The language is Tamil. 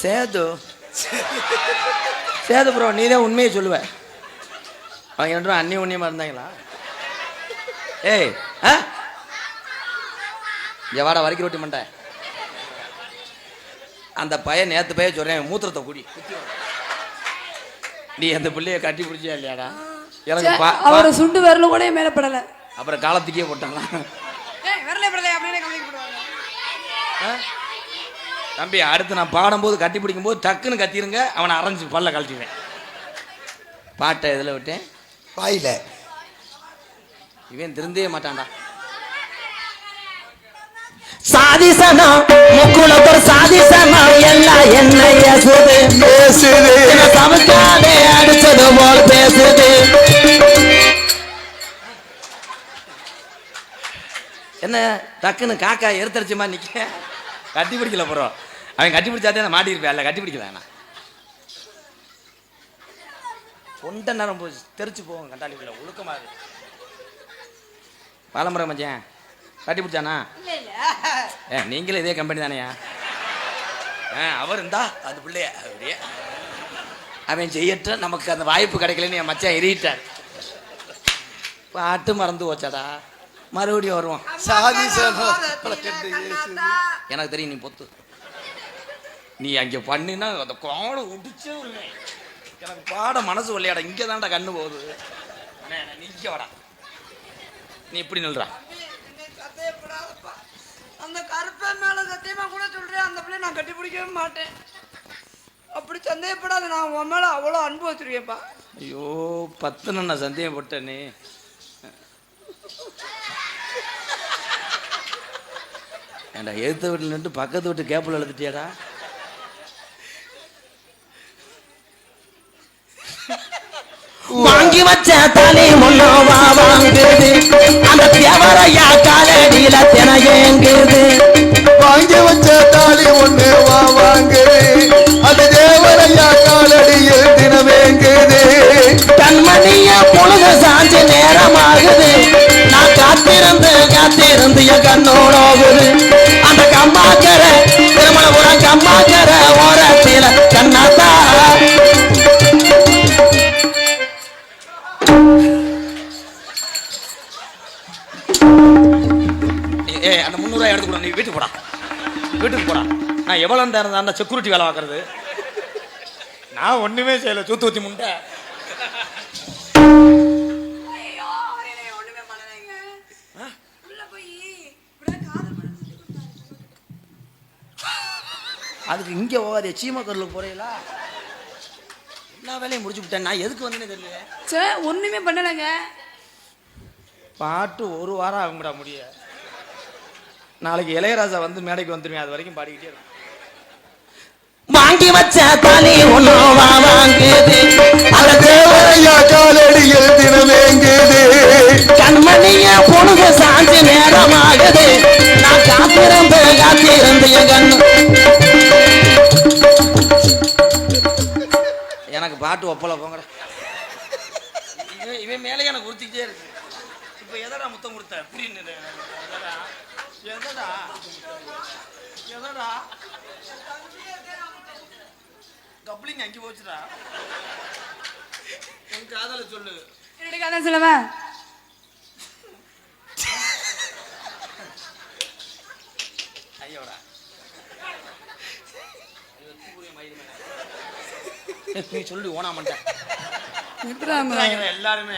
சேது. சேது ப்ரோ நீ தான் உண்மையை சொல்லுவ. அவங்க ரெண்டு பேரும் அன்னி உண்ணியமா இருந்தாங்களா? ஏய் ஆ? இங்க வாடா வரைக்கும் ரொட்டி மண்டை. அந்த பையன் நேத்து பையன் சொல்றேன் மூத்திரத்தை குடி. நீ அந்த பிள்ளைய கட்டி பிடிச்சியா இல்லையாடா? எனக்கு அவரை சுண்டு விரல கூட மேல படல. அப்புறம் காலத்துக்கே போட்டாங்களா? விரல படல அப்படின்னு கவலைப்படுவாங்க ஆ? தம்பி அடுத்து நான் பாடும்போது கட்டி பிடிக்கும் போது டக்குன்னு கத்திருங்க அவனை அரைஞ்சு பல்ல கழட்டிடுவேன். பாட்டை இதில் விட்டேன்? வாயில. இவன் திருந்தவே மாட்டான்டா. சாதிசனம் முக்குளத்தோர் சாதிசனம் எல்லாம் என்னைய சுது. பேசுது. சமுக்காவே அடிச்சது போல் பேசுது. என்ன டக்குன்னு காக்கா எருத்தடிச்ச மாதிரி நிற்க கட்டி பிடிக்கல ப்ரோ அவன் கட்டி பிடிச்சாதே நான் மாட்டியிருப்பேன். இல்லை கட்டி பிடிக்கல நான். தொண்டை நேரம் போச்சு. தெரிச்சு போவோம் கண்டாளிக்குள்ள ஒழுக்கமா இருக்கு பாலமுறை மச்சான் கட்டி பிடிச்சானா? ஏ நீங்களும் இதே கம்பெனி தானேயா? ஆ அவர் இருந்தா அது பிள்ளைய அப்படியே. அவன் செய்யட்ட நமக்கு அந்த வாய்ப்பு கிடைக்கலன்னு என் மச்சான் எறியிட்டார் பாட்டு மறந்து போச்சாடா. மறுபடியும் வருவோம் சாதி கண்டு. எனக்கு தெரியும் நீ பொத்து. நீ அங்கே பண்ணினா அந்த காடை உடிச்சே விடுவேன் எனக்கு பாட மனசு வரலையாடா இங்கே தான்டா கண்ணு போகுது. நீ இங்கே வாடா. நீ இப்படி நில்றா? அந்த கருப்பன் மேல சத்தியமா கூட சொல்றேன். அந்த பிள்ளை நான் கட்டி பிடிக்கவே மாட்டேன். அப்படி சந்தேகப்படாத நான் உன் மேல அவ்வளோ அன்பு வச்சிருக்கேன்ப்பா. ஐயோ பத்து நான் சந்தேகப்பட்டேனே. ஏண்டா எழுத்த வீட்டில் நின்று பக்கத்து வீட்டு கேப்பில் எழுதிட்டியாடா? வாங்கி வச்ச தலை முன்னோ வா வாங்குது அந்த தேவரையா காலடியில தினையேங்குது வாங்கி வச்ச தாலி ஒண்ணு வா வாங்குது அது தேவரையா காலடியில் தினமேங்குது. கண்மணிய பொழுது சாஞ்சு நேரமாகுது. நான் காத்திருந்து காத்திருந்து என் கண்ணோடோகுது ஏ- அந்த முந்நூறுவா எடுத்து கூட நீ வீட்டுக்கு போடா. வீட்டுக்கு போடா. நான் எவ்வளோ நேரம் அந்த செக்யூரிட்டி வேலை பார்க்கறது? நான் ஒன்றுமே செய்யலை சூத்து ஊற்றி முண்டை. அதுக்கு இங்கே போகாதே சீமக்கரில் போறீங்களா? எல்லா வேலையும் முடிச்சு விட்டேன். நான் எதுக்கு வந்தேனே தெரியல சே ஒண்ணுமே பண்ணலைங்க. பாட்டு ஒரு வாரம் ஆகும்டா முடிய. நாளைக்கு இளையராஜா வந்து மேடைக்கு வந்துருவேன் அது வரைக்கும் பாடிக்கிட்டே இருக்கும் வாங்கி வச்ச தலை ஒன்னோ வா வாங்குது அந்த தேவ தேவரையா காலடியில் தினமேங்குது கண்மணிய பொழுது சாஞ்சு நேரமாகுது. நான் காத்திருந்து காத்திருந்து கண்ணு எனக்கு பாட்டு ஒப்பல போங்கடா. இவன் மேலே எனக்கு உறுத்திக்கிட்டே இருக்கு. இப்போ எதடா முத்தம் கொடுத்த? அப்படின்னு எதடா? எதடா? எதடா? கப்ளிங் அங்கே போச்சுடா. உன் காதல சொல்லு. என்னடி கதை சொல்லுவேன் ஐயோடா. நீ சொல்லி ஓனா மாட்டேன் விட்டுறாம எல்லாருமே.